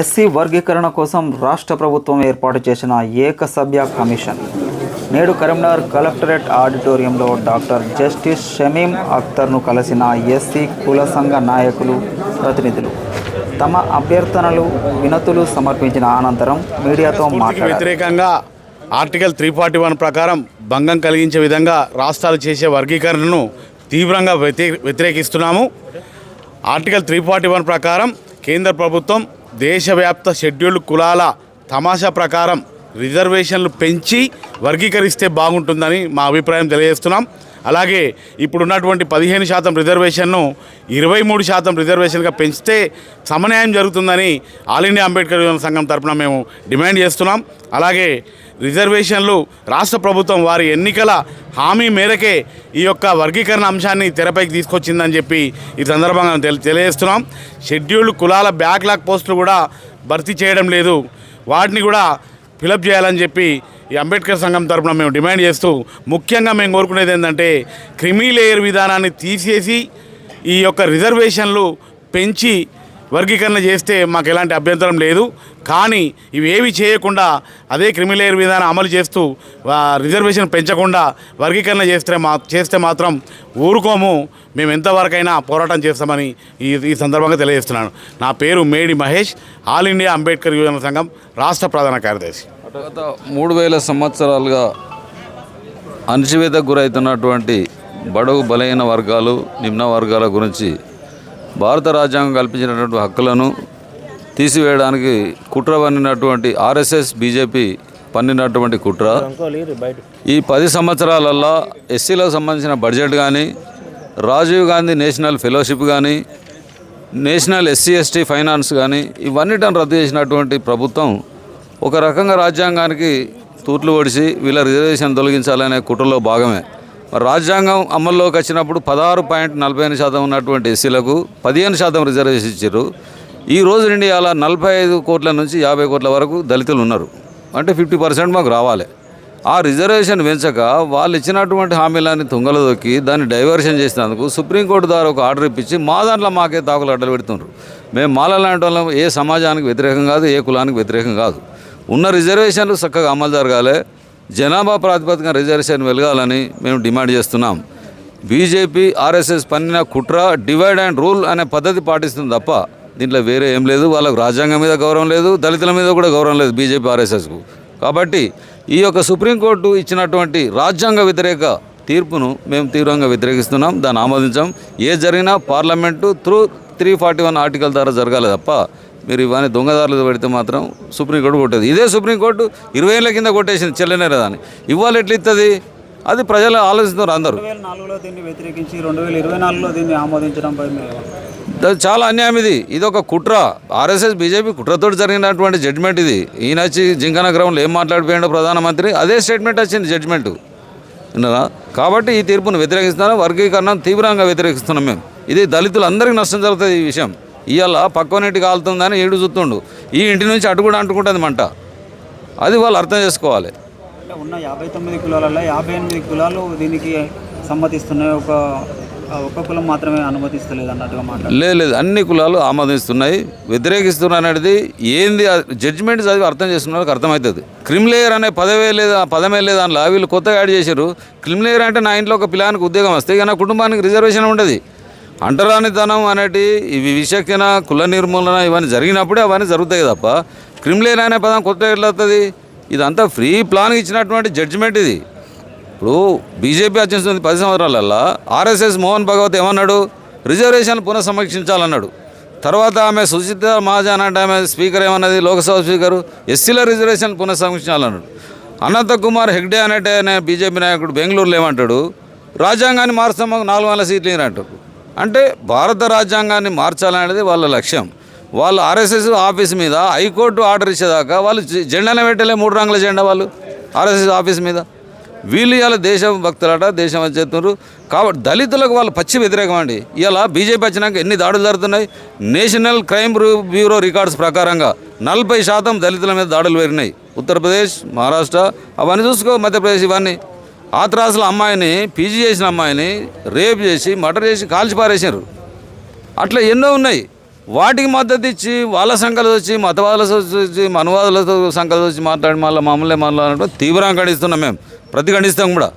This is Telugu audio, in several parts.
ఎస్సీ వర్గీకరణ కోసం రాష్ట్ర ప్రభుత్వం ఏర్పాటు చేసిన ఏకసభ్య కమిషన్. నేడు కరీంనగర్ కలెక్టరేట్ ఆడిటోరియంలో డాక్టర్ జస్టిస్ షమీం అఖ్తర్ను కలిసిన ఎస్సీ కుల సంఘ నాయకులు ప్రతినిధులు తమ అభ్యర్థనలు వినతులు సమర్పించిన అనంతరం మీడియాతో మాట్లాడారు. వ్యతిరేకంగా ఆర్టికల్ త్రీ ఫార్టీ వన్ ప్రకారం భంగం కలిగించే విధంగా రాష్ట్రాలు చేసే వర్గీకరణను తీవ్రంగా వ్యతి వ్యతిరేకిస్తున్నాము. ఆర్టికల్ త్రీ ఫార్టీ వన్ ప్రకారం కేంద్ర ప్రభుత్వం దేశవ్యాప్త షెడ్యూల్డ్ కులాల తమాషా ప్రకారం రిజర్వేషన్లు పెంచి వర్గీకరిస్తే బాగుంటుందని మా అభిప్రాయం తెలియజేస్తున్నాం. అలాగే ఇప్పుడున్నటువంటి పదిహేను శాతం రిజర్వేషన్ను ఇరవై మూడు శాతం రిజర్వేషన్గా పెంచితే సమన్యాయం జరుగుతుందని ఆల్ ఇండియా అంబేద్కర్ యువజన సంఘం తరఫున మేము డిమాండ్ చేస్తున్నాం. అలాగే రిజర్వేషన్లు రాష్ట్ర ప్రభుత్వం వారి ఎన్నికల హామీ మేరకే ఈ యొక్క వర్గీకరణ అంశాన్ని తెరపైకి తీసుకొచ్చిందని చెప్పి ఈ సందర్భంగా తెలి తెలియజేస్తున్నాం. షెడ్యూల్డ్ కులాల బ్యాక్లాగ్ పోస్టులు కూడా భర్తీ చేయడం లేదు. వాటిని కూడా ఫిలప్ చేయాలని చెప్పి ఈ అంబేద్కర్ సంఘం తరపున మేము డిమాండ్ చేస్తూ ముఖ్యంగా మేము కోరుకునేది ఏంటంటే క్రిమీ లేయర్ విధానాన్ని తీసేసి ఈ యొక్క రిజర్వేషన్లు పెంచి వర్గీకరణ చేస్తే మాకు ఎలాంటి అభ్యంతరం లేదు. కానీ ఇవేవి చేయకుండా అదే క్రిమిలేయర్ విధానం అమలు చేస్తూ రిజర్వేషన్ పెంచకుండా వర్గీకరణ చేస్తే మా చేస్తే మాత్రం ఊరుకోము. మేము ఎంతవరకైనా పోరాటం చేస్తామని ఈ ఈ సందర్భంగా తెలియజేస్తున్నాను. నా పేరు మేడి మహేష్ ఆల్ ఇండియా అంబేద్కర్ యువజన సంఘం రాష్ట్ర ప్రధాన కార్యదర్శి. గత మూడు వేల సంవత్సరాలుగా అణచివేత గురవుతున్నటువంటి బడుగు బలహీన వర్గాలు నిమ్న వర్గాల గురించి భారత రాజ్యాంగం కల్పించినటువంటి హక్కులను తీసివేయడానికి కుట్ర పన్నినటువంటి ఆర్ఎస్ఎస్ బీజేపీ పన్నినటువంటి కుట్ర. ఈ పది సంవత్సరాలల్లో ఎస్సీలకు సంబంధించిన బడ్జెట్ కానీ రాజీవ్ గాంధీ నేషనల్ ఫెలోషిప్ కానీ నేషనల్ ఎస్సీ ఎస్టీ ఫైనాన్స్ కానీ ఇవన్నిటిని రద్దు చేసినటువంటి ప్రభుత్వం ఒక రకంగా రాజ్యాంగానికి తూట్లు ఒడిసి వీళ్ళ రిజర్వేషన్ తొలగించాలనే కుట్రలో భాగమే. మరి రాజ్యాంగం అమల్లోకి వచ్చినప్పుడు పదహారు పాయింట్ నలభై ఎనిమిది శాతం ఉన్నటువంటి ఎస్సీలకు పదిహేను శాతం రిజర్వేషన్ ఇచ్చారు ఈ రోజు నుండి అలా నలభై ఐదు కోట్ల నుంచి యాభై కోట్ల వరకు దళితులు ఉన్నారు. అంటే ఫిఫ్టీ పర్సెంట్ మాకు రావాలి. ఆ రిజర్వేషన్ పెంచక వాళ్ళు ఇచ్చినటువంటి హామీలని తుంగలు దొక్కి దాన్ని డైవర్షన్ చేసినందుకు సుప్రీంకోర్టు ద్వారా ఒక ఆర్డర్ ఇప్పించి మా దాంట్లో మాకే తాకులు అడ్డలు పెడుతున్నారు మేము మాల లాంటి వాళ్ళం ఏ సమాజానికి వ్యతిరేకం కాదు ఏ కులానికి వ్యతిరేకం కాదు. ఉన్న రిజర్వేషన్లు చక్కగా అమలు జరగాలి. జనాభా ప్రాతిపదికన రిజర్వేషన్ వెలగాలని మేము డిమాండ్ చేస్తున్నాం. బీజేపీ ఆర్ఎస్ఎస్ పన్నిన కుట్ర డివైడ్ అండ్ రూల్ అనే పద్ధతి పాటిస్తుంది తప్ప దీంట్లో వేరే ఏం లేదు. వాళ్ళకు రాజ్యాంగం మీద గౌరవం లేదు దళితుల మీద కూడా గౌరవం లేదు బీజేపీ ఆర్ఎస్ఎస్కు. కాబట్టి ఈ యొక్క సుప్రీంకోర్టు ఇచ్చినటువంటి రాజ్యాంగ వ్యతిరేక తీర్పును మేము తీవ్రంగా వ్యతిరేకిస్తున్నాం. దాన్ని ఆమోదించాం. ఏ జరిగినా parliament through three forty one article ద్వారా జరగాలి తప్ప మీరు ఇవన్నీ దొంగదారులు పెడితే మాత్రం సుప్రీంకోర్టు కొట్టేది. ఇదే సుప్రీంకోర్టు ఇరవై ఏళ్ళ కింద కొట్టేసింది చెల్లెనే అని. ఇవాళ ఎట్లా ఇస్తుంది అది ప్రజలు ఆలోచిస్తున్నారు అందరూ. దీన్ని వ్యతిరేకించి రెండు వేల ఇరవై నాలుగులో దీన్ని ఆమోదించడంపై చాలా అన్యాయం ఇది. ఇది ఒక కుట్ర. ఆర్ఎస్ఎస్ బీజేపీ కుట్రతో జరిగినటువంటి జడ్జిమెంట్ ఇది. ఈయన వచ్చి జింకన గ్రౌండ్లో ఏం మాట్లాడిపోయాడో ప్రధానమంత్రి అదే స్టేట్మెంట్ వచ్చింది జడ్జిమెంట్ విన్నారా? కాబట్టి ఈ తీర్పును వ్యతిరేకిస్తున్నాం వర్గీకరణ తీవ్రంగా వ్యతిరేకిస్తున్నాం మేము. ఇది దళితులందరికీ నష్టం జరుగుతుంది ఈ విషయం. ఇవాళ పక్కనేటి కాలుతుందని ఏడు చూస్తుండు. ఈ ఇంటి నుంచి అటు కూడా అంటుకుంటుంది మంట. అది వాళ్ళు అర్థం చేసుకోవాలి. ఉన్న యాభై తొమ్మిది కులాలలో యాభై ఎనిమిది కులాలు దీనికి సమ్మతిస్తున్నాయి. ఒక ఒక్క కులం మాత్రమే అనుమతిస్తలేదు అన్నట్టుగా మాట్లాడారు లేదు లేదు. అన్ని కులాలు ఆమోదిస్తున్నాయి. వ్యతిరేకిస్తున్నారు అనేది ఏంది? జడ్జిమెంట్ చదివి అర్థం చేసుకున్న వాళ్ళకి అర్థమవుతుంది. క్రిమిలేయర్ అనే పదవే లేదు ఆ పదమే లేదు దానిలో వీళ్ళు కొత్తగా యాడ్ చేశారు. క్రిమిలేయర్ అంటే నా ఇంట్లో ఒక పిల్లానికి ఉద్యోగం వస్తే ఇక నా కుటుంబానికి రిజర్వేషన్ ఉండదు. అంటరానితనం అనేటి ఇవి విచక్షణ కుల నిర్మూలన ఇవన్నీ జరిగినప్పుడే అవన్నీ జరుగుతాయి తప్ప క్రిమిలేయర్ అనే పదం కొత్తగా ఎట్లా వస్తుంది ఇదంతా ఫ్రీ ప్లాన్ ఇచ్చినటువంటి జడ్జిమెంట్ ఇది. ఇప్పుడు బీజేపీ వచ్చిన పది సంవత్సరాలల్లో ఆర్ఎస్ఎస్ మోహన్ భగవత్ ఏమన్నాడు? రిజర్వేషన్ పునఃసమీక్షించాలన్నాడు. తర్వాత ఆమె సుచిత మహాజన్ అంటే ఆమె స్పీకర్ ఏమన్నది? లోక్సభ స్పీకరు ఎస్సీల రిజర్వేషన్ పునఃసమీక్షించాలన్నాడు. అనంత కుమార్ హెగ్డే అనేటే అనే బీజేపీ నాయకుడు బెంగళూరులో ఏమంటాడు? రాజ్యాంగాన్ని మారుస్తాం మాకు నాలుగు వందల సీట్లు ఇవ్వనంటారు అంటే భారత రాజ్యాంగాన్ని మార్చాలనేది వాళ్ళ లక్ష్యం. వాళ్ళు ఆర్ఎస్ఎస్ ఆఫీస్ మీద హైకోర్టు ఆర్డర్ ఇచ్చేదాకా వాళ్ళు జె- జెండానే పెట్టలే మూడు రంగుల జెండా వాళ్ళు ఆర్ఎస్ఎస్ ఆఫీస్ మీద. వీళ్ళు ఇవాళ దేశ భక్తులట దేశం వచ్చేస్తున్నారు కాబట్టి దళితులకు వాళ్ళు పచ్చి వ్యతిరేకం అండి. ఇలా బీజేపీ వచ్చినాక ఎన్ని దాడులు జరుగుతున్నాయి? నేషనల్ క్రైమ్ బ్యూరో రికార్డ్స్ ప్రకారంగా నలభై శాతం దళితుల మీద దాడులు పెరిగినాయి. ఉత్తరప్రదేశ్ మహారాష్ట్ర అవన్నీ చూసుకో మధ్యప్రదేశ్ ఇవన్నీ. ఆత్రాసుల అమ్మాయిని పీజీ చేసిన అమ్మాయిని రేప్ చేసి మర్డర్ చేసి కాల్చిపారేసారు అట్లా ఎన్నో ఉన్నాయి. వాటికి మద్దతు ఇచ్చి వాళ్ళ సంఖ్యలు వచ్చి మతవాదులతో వచ్చి మనవాదులతో సంఖ్యలు వచ్చి మాట్లాడి మళ్ళీ మమ్మల్ని మళ్ళీ తీవ్రంగా ఖండిస్తున్నాం మేము. ప్రతి ఖండిస్తాం కూడా.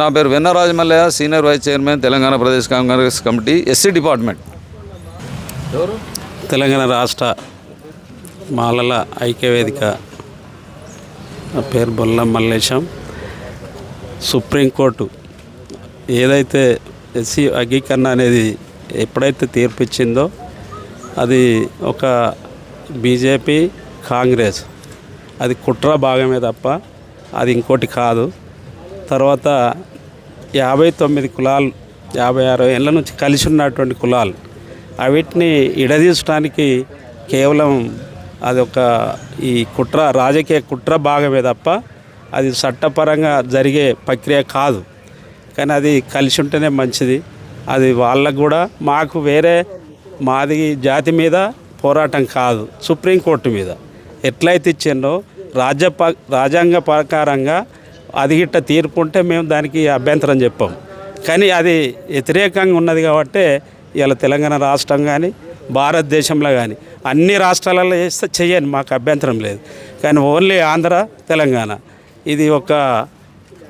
నా పేరు Vennaraju Rajamallaiah senior vice chairman Telangana Pradesh Congress committee SC department. Telangana రాష్ట్ర మాలల ఐక్యవేదిక నా పేరు బొల్ల మల్లేశం. సుప్రీంకోర్టు ఏదైతే ఎస్సీ వర్గీకరణ అనేది ఎప్పుడైతే తీర్పు ఇచ్చిందో అది ఒక బీజేపీ కాంగ్రెస్ అది కుట్ర భాగమే తప్ప అది ఇంకోటి కాదు. తర్వాత యాభై తొమ్మిది కులాలు యాభై ఆరు ఏళ్ళ నుంచి కలిసి ఉన్నటువంటి కులాలు అవిటిని ఇడదీసడానికి కేవలం అది ఒక ఈ కుట్ర రాజకీయ కుట్ర భాగమే తప్ప అది చట్టపరంగా జరిగే ప్రక్రియ కాదు. కానీ అది కలిసి ఉంటేనే మంచిది. అది వాళ్ళకు కూడా మాకు వేరే మాది జాతి మీద పోరాటం కాదు. సుప్రీంకోర్టు మీద ఎట్లయితే ఇచ్చిండో రాజ్య రాజ్యాంగ ప్రకారంగా అది గిట్ట తీర్పు ఉంటే మేము దానికి అభ్యంతరం చెప్పాం. కానీ అది వ్యతిరేకంగా ఉన్నది కాబట్టి ఇలా తెలంగాణ రాష్ట్రం కానీ భారతదేశంలో కానీ అన్ని రాష్ట్రాలలో చేస్తే చేయని మాకు అభ్యంతరం లేదు. కానీ ఓన్లీ ఆంధ్ర తెలంగాణ. ఇది ఒక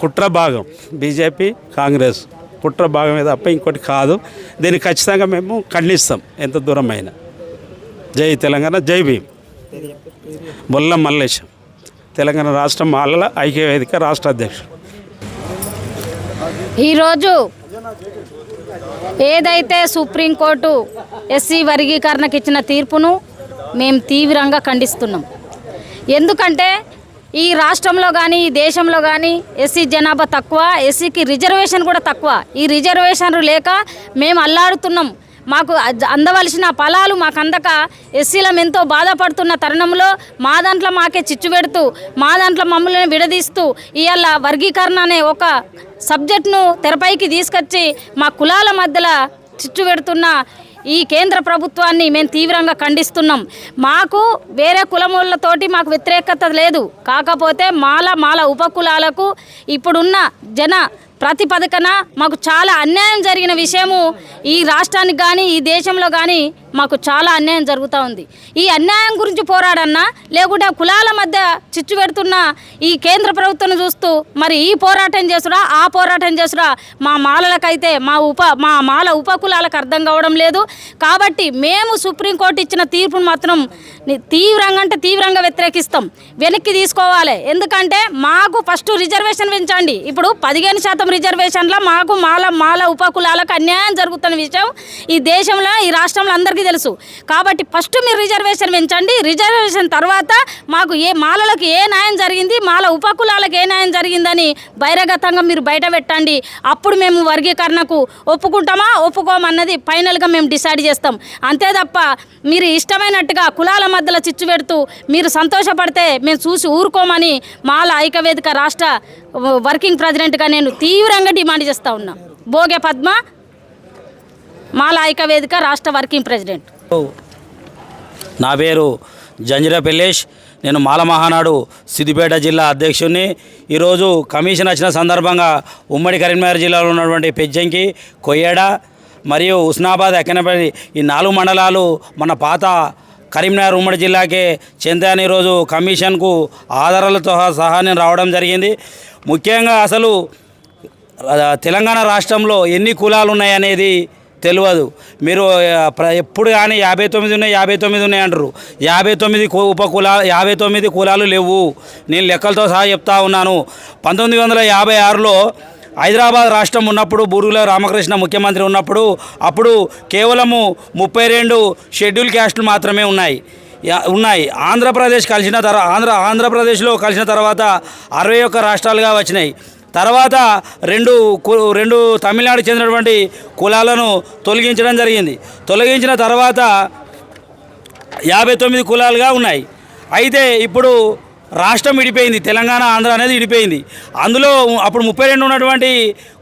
కుట్ర భాగం. బీజేపీ కాంగ్రెస్ కుట్ర భాగమే తప్ప ఇంకోటి కాదు. దీన్ని ఖచ్చితంగా మేము ఖండిస్తాం ఎంత దూరం అయినా జై తెలంగాణ జై భీమ్. బొల్ల మల్లేశం. తెలంగాణ రాష్ట్రం మాలల ఐక్యవేదిక రాష్ట్ర అధ్యక్షుడు. ఈరోజు ఏదైతే సుప్రీంకోర్టు ఎస్సీ వర్గీకరణకు ఇచ్చిన తీర్పును మేము తీవ్రంగా ఖండిస్తున్నాం. ఎందుకంటే ఈ రాష్ట్రంలో కానీ ఈ దేశంలో కానీ ఎస్సీ జనాభా తక్కువ ఎస్సీకి రిజర్వేషన్ కూడా తక్కువ. ఈ రిజర్వేషన్లు లేక మేము అల్లాడుతున్నాం. మాకు అందవలసిన ఫలాలు మాకు అందక ఎస్సీలం ఎంతో బాధపడుతున్న తరుణంలో మా దాంట్లో మాకే చిచ్చు పెడుతూ మా దాంట్లో మమ్మల్ని విడదీస్తూ ఇవాళ వర్గీకరణ అనే ఒక సబ్జెక్ట్ను తెరపైకి తీసుకొచ్చి మా కులాల మధ్యలో చిచ్చు పెడుతున్న ఈ కేంద్ర ప్రభుత్వాన్ని మేము తీవ్రంగా ఖండిస్తున్నాం. మాకు వేరే కులములతోటి మాకు వ్యతిరేకత లేదు. కాకపోతే మాల మాల ఉపకులాలకు ఇప్పుడున్న జన ప్రతిపదికన మాకు చాలా అన్యాయం జరిగిన విషయము ఈ రాష్ట్రానికి కానీ ఈ దేశంలో కానీ మాకు చాలా అన్యాయం జరుగుతూ ఉంది. ఈ అన్యాయం గురించి పోరాడన్నా లేకుంటే కులాల మధ్య చిచ్చు పెడుతున్న ఈ కేంద్ర ప్రభుత్వం చూస్తూ మరి ఈ పోరాటం చేసురా ఆ పోరాటం చేసురా మా మాలలకైతే మా ఉప మా మాల ఉపకులాలకు అర్థం కావడం లేదు. కాబట్టి మేము సుప్రీంకోర్టు ఇచ్చిన తీర్పును మాత్రం తీవ్రంగా అంటే తీవ్రంగా వ్యతిరేకిస్తాం. వెనక్కి తీసుకోవాలి. ఎందుకంటే మాకు ఫస్ట్ రిజర్వేషన్ పెంచండి. ఇప్పుడు పదిహేను శాతం రిజర్వేషన్లో మాకు మాల మాల ఉపకులాలకు అన్యాయం జరుగుతున్న విషయం ఈ దేశంలో ఈ రాష్ట్రంలో అందరికీ తెలుసు. కాబట్టి ఫస్ట్ మీరు రిజర్వేషన్ పెంచండి. రిజర్వేషన్ తర్వాత మాకు ఏ మాలలకు ఏ న్యాయం జరిగింది మాల ఉపకులాలకు ఏ న్యాయం జరిగిందని బహిరగతంగా మీరు బయట పెట్టండి. అప్పుడు మేము వర్గీకరణకు ఒప్పుకుంటామా ఒప్పుకోమన్నది ఫైనల్గా మేము డిసైడ్ చేస్తాం. అంతే తప్ప మీరు ఇష్టమైనట్టుగా కులాల మధ్యలో చిచ్చు పెడుతూ మీరు సంతోషపడితే మేము చూసి ఊరుకోమని మాల ఐక్యవేదిక రాష్ట్ర వర్కింగ్ ప్రెసిడెంట్గా నేను తీవ్రంగా డిమాండ్ చేస్తూ ఉన్నా. భోగే పద్మ మాల వేదిక రాష్ట్ర వర్కింగ్ ప్రెసిడెంట్. నా పేరు జంజిరా పెల్లేష్ నేను మాల మహానాడు సిద్దిపేట జిల్లా అధ్యక్షుడిని ఈరోజు కమిషన్ వచ్చిన సందర్భంగా ఉమ్మడి కరీంనగర్ జిల్లాలో ఉన్నటువంటి పెజ్జంకి కొయ్యడ మరియు ఉస్నాబాద్ ఎక్కనపల్లి ఈ నాలుగు మండలాలు మన పాత కరీంనగర్ ఉమ్మడి జిల్లాకే చెందాని ఈరోజు కమిషన్కు ఆధారాలతో సహా నేను రావడం జరిగింది. ముఖ్యంగా అసలు తెలంగాణ రాష్ట్రంలో ఎన్ని కులాలు ఉన్నాయనేది తెలియదు మీరు ఎప్పుడు కానీ యాభై తొమ్మిది ఉన్నాయి యాభై తొమ్మిది ఉన్నాయి అంటారు. యాభై తొమ్మిది కు- ఉప కులా యాభై తొమ్మిది కులాలు లేవు. నేను లెక్కలతో సహా చెప్తా ఉన్నాను. పంతొమ్మిది వందల యాభై ఆరులో హైదరాబాద్ రాష్ట్రం ఉన్నప్పుడు బూరుగుల రామకృష్ణ ముఖ్యమంత్రి ఉన్నప్పుడు అప్పుడు కేవలము ముప్పై రెండు షెడ్యూల్ క్యాస్టులు మాత్రమే ఉన్నాయి. ఉన్నాయి. ఆంధ్రప్రదేశ్ కలిసిన తర్వాత ఆంధ్ర ఆంధ్రప్రదేశ్లో కలిసిన తర్వాత అరవై ఒక్క రాష్ట్రాలుగా వచ్చినాయి. తర్వాత రెండు కు- రెండు తమిళనాడుకు చెందినటువంటి కులాలను తొలగించడం జరిగింది. తొలగించిన తర్వాత యాభై తొమ్మిది కులాలుగా ఉన్నాయి. అయితే ఇప్పుడు రాష్ట్రం విడిపోయింది తెలంగాణ ఆంధ్ర అనేది విడిపోయింది అందులో అప్పుడు ముప్పై రెండు ఉన్నటువంటి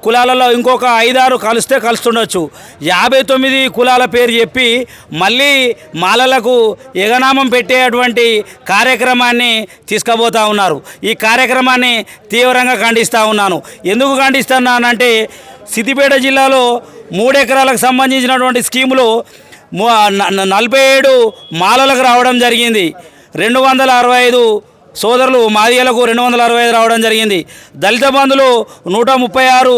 కులాలలో ఇంకొక ఐదారు కలిస్తే కలుస్తుండొచ్చు. యాభై తొమ్మిది కులాల పేరు చెప్పి మళ్ళీ మాలలకు ఎగనామం పెట్టేటువంటి కార్యక్రమాన్ని తీసుకుపోతా ఉన్నారు. ఈ కార్యక్రమాన్ని తీవ్రంగా ఖండిస్తూ ఉన్నాను. ఎందుకు ఖండిస్తున్నానంటే సిద్దిపేట జిల్లాలో మూడెకరాలకు సంబంధించినటువంటి స్కీములు నలభై ఏడు మాలలకు రావడం జరిగింది. రెండు వందల అరవై ఐదు సోదరులు మాదిగలకు రెండు వందల అరవై ఐదు రావడం జరిగింది. దళిత బంధులు నూట ముప్పై ఆరు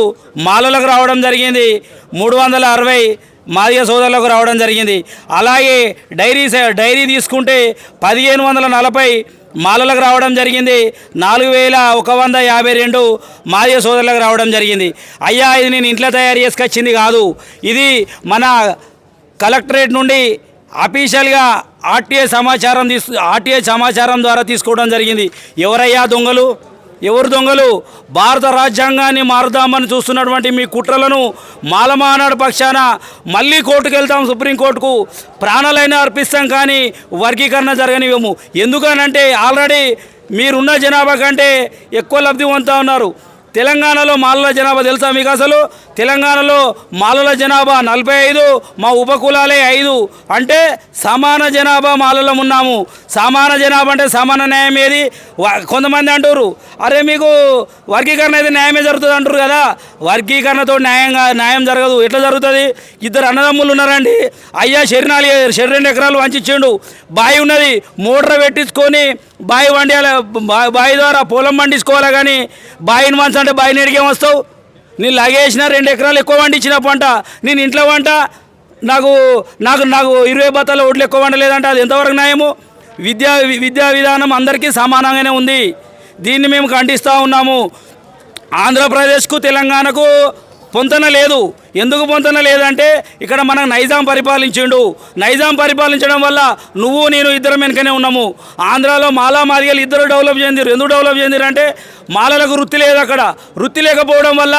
మాలలకు రావడం జరిగింది. మూడు వందల అరవై మాదిగ సోదరులకు రావడం జరిగింది. అలాగే డైరీ డైరీ తీసుకుంటే పదిహేను వందల నలభై మాలలకు రావడం జరిగింది. నాలుగు వేల ఒక వంద యాభై రెండు మాదిగ సోదరులకు రావడం జరిగింది. అయ్యా ఇది నేను ఇంట్లో తయారు చేసుకొచ్చింది కాదు. ఇది మన కలెక్టరేట్ నుండి అఫీషియల్గా ఆర్టీఐ సమాచారం తీసు ఆర్టీఐ సమాచారం ద్వారా తీసుకోవడం జరిగింది. ఎవరయ్యా దొంగలు? ఎవరు దొంగలు? భారత రాజ్యాంగాన్ని మారుదామని చూస్తున్నటువంటి మీ కుట్రలను మాలమానాడు పక్షాన మళ్ళీ కోర్టుకు వెళ్తాం సుప్రీంకోర్టుకు ప్రాణాలైనా అర్పిస్తాం కానీ వర్గీకరణ జరగనివ్వము. ఎందుకనంటే ఆల్రెడీ మీరున్న జనాభా కంటే ఎక్కువ లబ్ధి పొందుతా ఉన్నారు. తెలంగాణలో మాలల జనాభా తెలుసా మీకు అసలు? తెలంగాణలో మాలల జనాభా నలభై ఐదు మా ఉపకులాలే ఐదు. అంటే సమాన జనాభా మాలలం ఉన్నాము. సమాన జనాభా అంటే సమాన న్యాయం ఏది? కొంతమంది అంటారు అరే మీకు వర్గీకరణ అయితే న్యాయమే జరుగుతుంది అంటారు కదా. వర్గీకరణతో న్యాయంగా న్యాయం జరగదు. ఎట్లా జరుగుతుంది? ఇద్దరు అన్నదమ్ములు ఉన్నారండి. అయ్యా శరీరాలు రెండు ఎకరాలు వంచిచ్చిండు. బావి ఉన్నది మోటార్ పెట్టించుకొని బావి వండియాలి బావి ద్వారా పొలం పండించుకోవాలి కానీ బావిని వంచండి. అంటే బావిని వస్తావు? నేను లగేసిన రెండు ఎకరాలు ఎక్కువ వండించిన పంట నేను ఇంట్లో వంట నాకు నాకు నాకు ఇరవై బత్తాల ఒడ్లు ఎక్కువ వండలేదంటే అది ఎంతవరకు న్యాయము? విద్యా విద్యా విధానం అందరికీ సమానంగానే ఉంది. దీన్ని మేము ఖండిస్తూ ఉన్నాము. ఆంధ్రప్రదేశ్కు తెలంగాణకు పొంతన లేదు. ఎందుకు పొంతన లేదంటే ఇక్కడ మనం నైజాం పరిపాలించిండు. నైజాం పరిపాలించడం వల్ల నువ్వు నేను ఇద్దరం వెనుకనే ఉన్నాము. ఆంధ్రాలో మాలా మాదిగలు ఇద్దరు డెవలప్ చెందిరు ఎందుకు డెవలప్ చెందిరు అంటే మాలలకు వృత్తి లేదు అక్కడ. వృత్తి లేకపోవడం వల్ల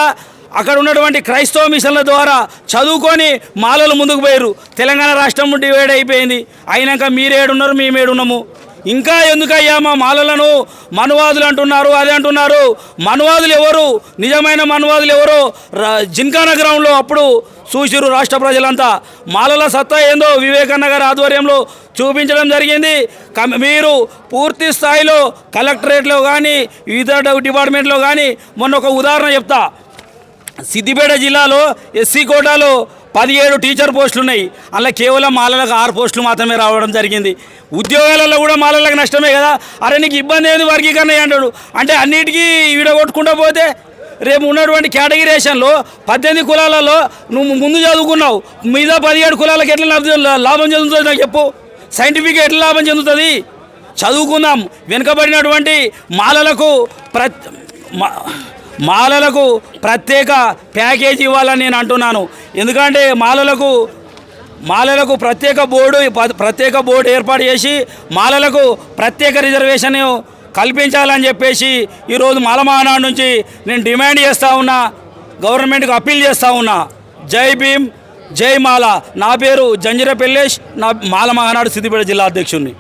అక్కడ ఉన్నటువంటి క్రైస్తవ మిషన్ల ద్వారా చదువుకొని మాలలు ముందుకు పోయారు తెలంగాణ రాష్ట్రం డివైడ్ అయిపోయింది అయినాక మీరేడున్నారు మేమేడున్నాము ఇంకా ఎందుకయ్యా మా మాలలను మనువాదులు అంటున్నారు అదే అంటున్నారు. మనువాదులు ఎవరు? నిజమైన మనువాదులు ఎవరు? ర- జింకానా అప్పుడు చూసిరు రాష్ట్ర ప్రజలంతా. మాలల సత్తా ఏందో వివేకన్న గారి ఆధ్వర్యంలో చూపించడం జరిగింది. మీరు పూర్తి స్థాయిలో కలెక్టరేట్లో కానీ వివిధ డిపార్ట్మెంట్లో కానీ మొన్న ఒక ఉదాహరణ చెప్తా. సిద్దిపేట జిల్లాలో ఎస్సీ కోటాలో పదిహేడు టీచర్ పోస్టులు ఉన్నాయి. అలా కేవలం మాలలకు ఆరు పోస్టులు మాత్రమే రావడం జరిగింది. ఉద్యోగాలలో కూడా మాలలకు నష్టమే కదా. అరే నీకు ఇబ్బంది ఏది? వర్గీకరణ అంటాడు. అంటే అన్నిటికీ విడగొట్టుకుంటూ పోతే రేపు ఉన్నటువంటి కేటగిరేషన్లో పద్దెనిమిది కులాలలో నువ్వు ముందు చదువుకున్నావు. మీద పదిహేడు కులాలకు ఎట్లా లాభం లాభం చెందుతుంది నాకు చెప్పు. సైంటిఫిక్ ఎట్లా లాభం చెందుతుంది? చదువుకుందాం. వెనుకబడినటువంటి మాలలకు ప్ర మా- మాలలకు ప్రత్యేక ప్యాకేజీ ఇవ్వాలని నేను అంటున్నాను. ఎందుకంటే మాలలకు మాలలకు ప్రత్యేక బోర్డు ప్రత్యేక బోర్డు ఏర్పాటు చేసి మాలలకు ప్రత్యేక రిజర్వేషన్ కల్పించాలని చెప్పేసి ఈరోజు మాల మహానాడు నుంచి నేను డిమాండ్ చేస్తూ ఉన్నా గవర్నమెంట్కి అప్పీల్ చేస్తూ ఉన్నా. జై భీమ్ జై మాల. నా పేరు జంజిర పెల్లేష్ నా మాల మహానాడు సిద్దిపేట జిల్లా అధ్యక్షుడిని.